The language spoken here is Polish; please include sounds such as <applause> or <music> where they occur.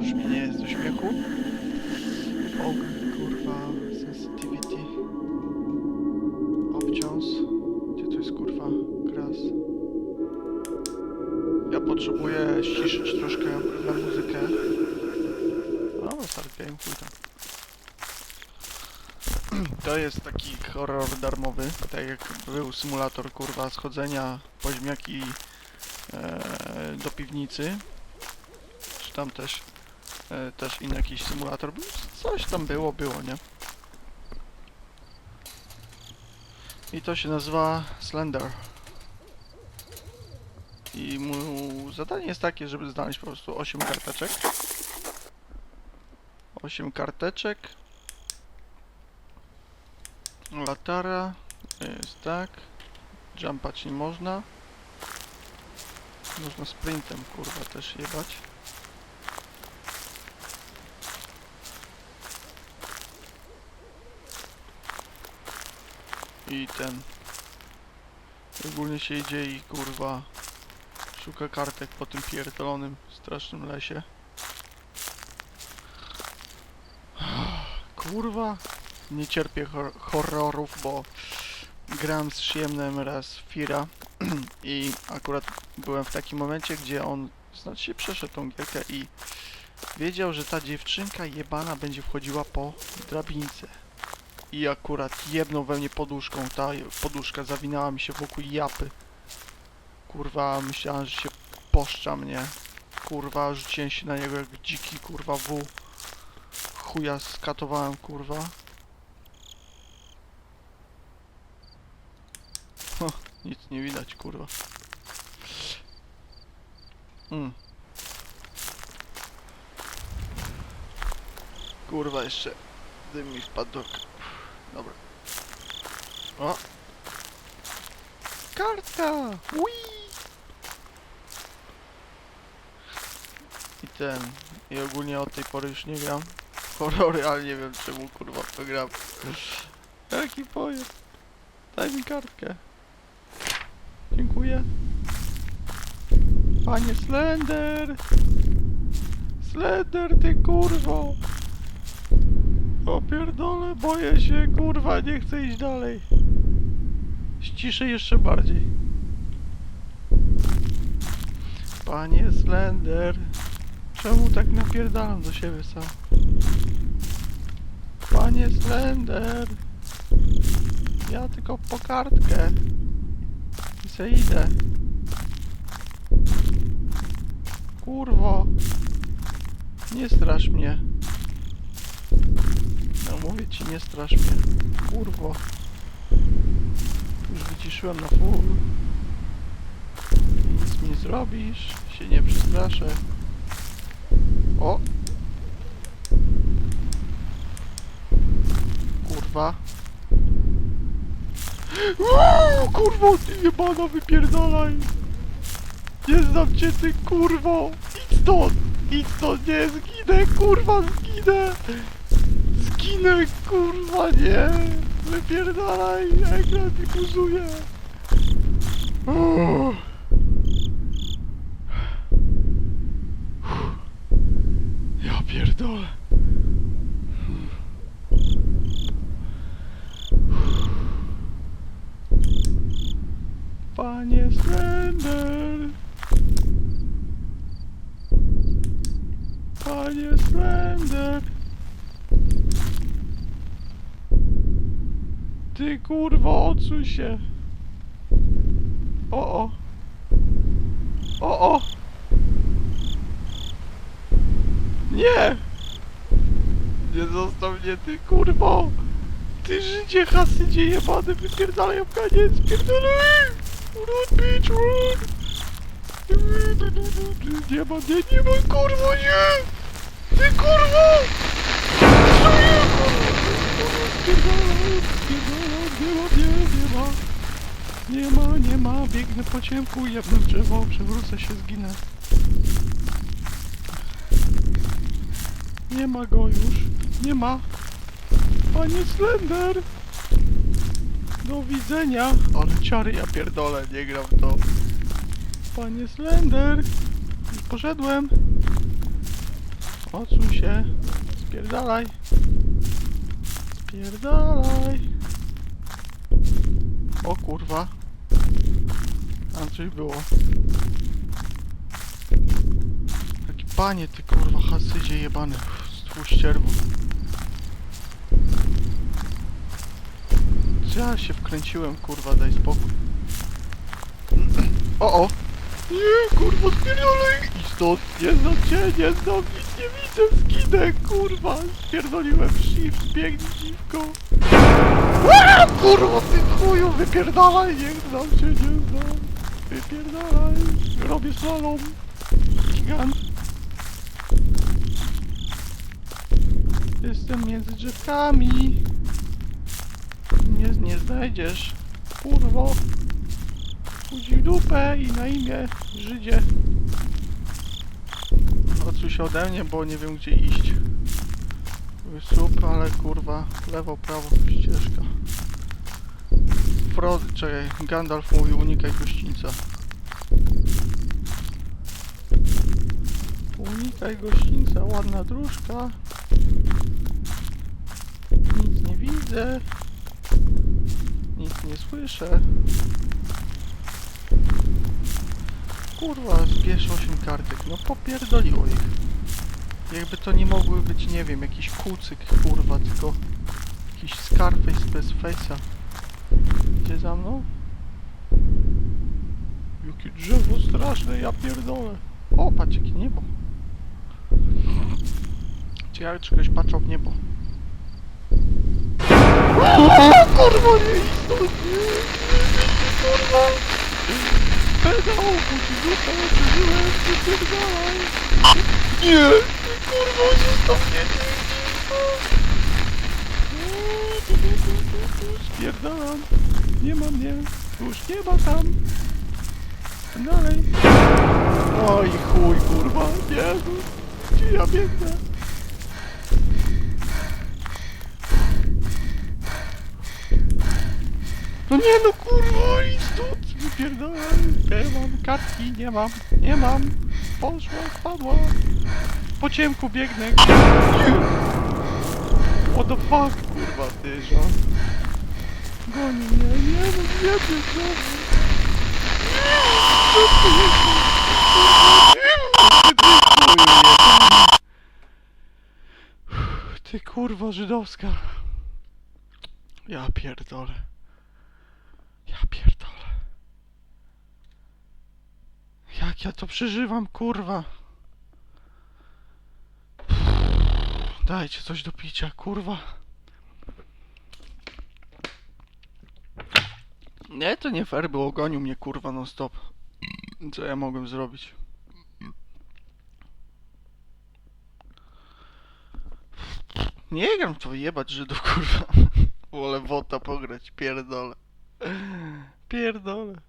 Już mi nie jest do śmiechu. O kurwa, sensitivity. Options. Gdzie to jest kurwa? Gras. Ja potrzebuję ściszyć troszkę na muzykę. O, start game, chuj. To jest taki horror darmowy, tak jak był symulator kurwa schodzenia po ziemniaki e, do piwnicy. Czy tam też e, też inny jakiś symulator był? Coś tam było, było, nie? I to się nazywa Slender. I mu zadanie jest takie, żeby znaleźć po prostu 8 karteczek. 8 karteczek. Latara. Jest tak. Jumpać nie można. Można sprintem kurwa też jebać. I ten. Ogólnie się idzie i kurwa szuka kartek po tym pierdolonym strasznym lesie. Kurwa, nie cierpię hor horrorów, bo gram z Shiemnem raz Fira i akurat byłem w takim momencie, gdzie on znaczy przeszedł tą gierkę i wiedział, że ta dziewczynka jebana będzie wchodziła po drabince. I akurat jebnął we mnie poduszką, ta poduszka zawinęła mi się wokół japy. Kurwa, myślałem, że się poszcza mnie. Kurwa, rzuciłem się na niego jak dziki, kurwa, w. Chuja skatowałem, kurwa. Ho, nic nie widać, kurwa. Mm. Kurwa, jeszcze dym mi wpadł do... Dobra. O! Karta! Wii! I ten... I ogólnie od tej pory już nie gram horrory, ale nie wiem czemu kurwa to gram. Jaki pojazd? Daj mi kartkę. Dziękuję. Panie Slender! Slender, ty kurwo! O pierdolę, boję się, kurwa, nie chcę iść dalej. Ściszę jeszcze bardziej. Panie Slender, czemu tak napierdalam do siebie sam? Panie Slender, ja tylko po kartkę. Se idę. Kurwo, nie strasz mnie. No mówię ci, nie strasz mnie. Kurwo. Już wyciszyłem na full. Nic mi nie zrobisz. Się nie przestraszę. O! Kurwa. Uuu, kurwo, ty jebana wypierdalaj! Nie znam cię, ty kurwo! Idź stąd! Idź stąd, nie, zginę, kurwa, zginę! Zginę, kurwa, nie! Wypierdalaj, ekran mi buzuje! Uff. Ja pierdolę. Panie Slender! Panie Slender! Ty kurwo, odsuń się! O o! O o! Nie! Nie zostaw mnie, ty kurwo! Ty życie hasydzie jebany, wypierdalaj Afganie, spierdalaj! Run, bitch, run! Nie ma, nie, nie ma, kurwo, nie! Ty kurwo! Co nie, kurwo? Spierdalaj, spierdalaj, nie ma, nie, nie ma! Nie ma, nie ma, biegnę po ciemku, jebnę w drzewo, przewrócę się, zginę. Nie ma go już. Nie ma. Panie Slender. Do widzenia. Ale ciary ja pierdolę, nie gram w to. Panie Slender! Poszedłem! Odsuń się! Spierdalaj! Spierdalaj! O kurwa! Tam coś było. Taki panie ty kurwa hasydzie jebany. Stwór ścierwo. Co ja się wkręciłem kurwa, daj spokój. <clears throat> O o! Nie kurwa spierdolaj! I stąd nie znam cię, nie znam nic, nie widzę skinę, kurwa! Spierdoliłem shift, biegnij dziwko! Aaa, kurwa ty chuju, wypierdalaj, nie znam cię, nie znam! Wypierdalaj! Robię slalom! Gigant! Jestem między drzewkami! Nie, nie znajdziesz, kurwo! Budzi w dupę i na imię Żydzie. Odsuń się ode mnie, bo nie wiem gdzie iść. Słup, ale kurwa, lewo, prawo, ścieżka. Frod, czekaj, Gandalf mówi unikaj gościńca. Unikaj gościńca, ładna dróżka. Nic nie widzę. Nie słyszę. Kurwa, zbierz 8 kartek. No popierdoliło ich. Jakby to nie mogły być, nie wiem, jakiś kucyk, kurwa, tylko jakiś Scarface bez face'a. Idzie za mną? Jakie drzewo straszne, ja pierdolę. O, patrz jakie niebo. Czy ktoś patrzał w niebo. O, <laughs> kurwa, nie, nie, kurwa. Budzi dupę, przeżyłem, wypierdalaj. Nie, kurwa, zostaw mnie, Spierdalam, nie ma mnie, już nie ma tam. Dalej. Oj chuj, kurwa, no, gdzie ja biegnę? No nie no kurwa, idź stąd, wypierdalaj. Nie mam kartki, nie mam, nie mam. Poszła, spadła. Po ciemku biegnę. What the fuck, kurwa, ty, że? Goni mnie, nie no, nie chuju, jebany. Ty kurwa żydowska. Ja pierdolę. Ja pierdolę. Jak ja to przeżywam, kurwa. Dajcie coś do picia, kurwa. Nie, to nie fair było, gonił mnie, kurwa, non stop. Co ja mogłem zrobić? Nie gram to jebać Żydów, kurwa. Wolę wota pograć, pierdolę. Pierdolę.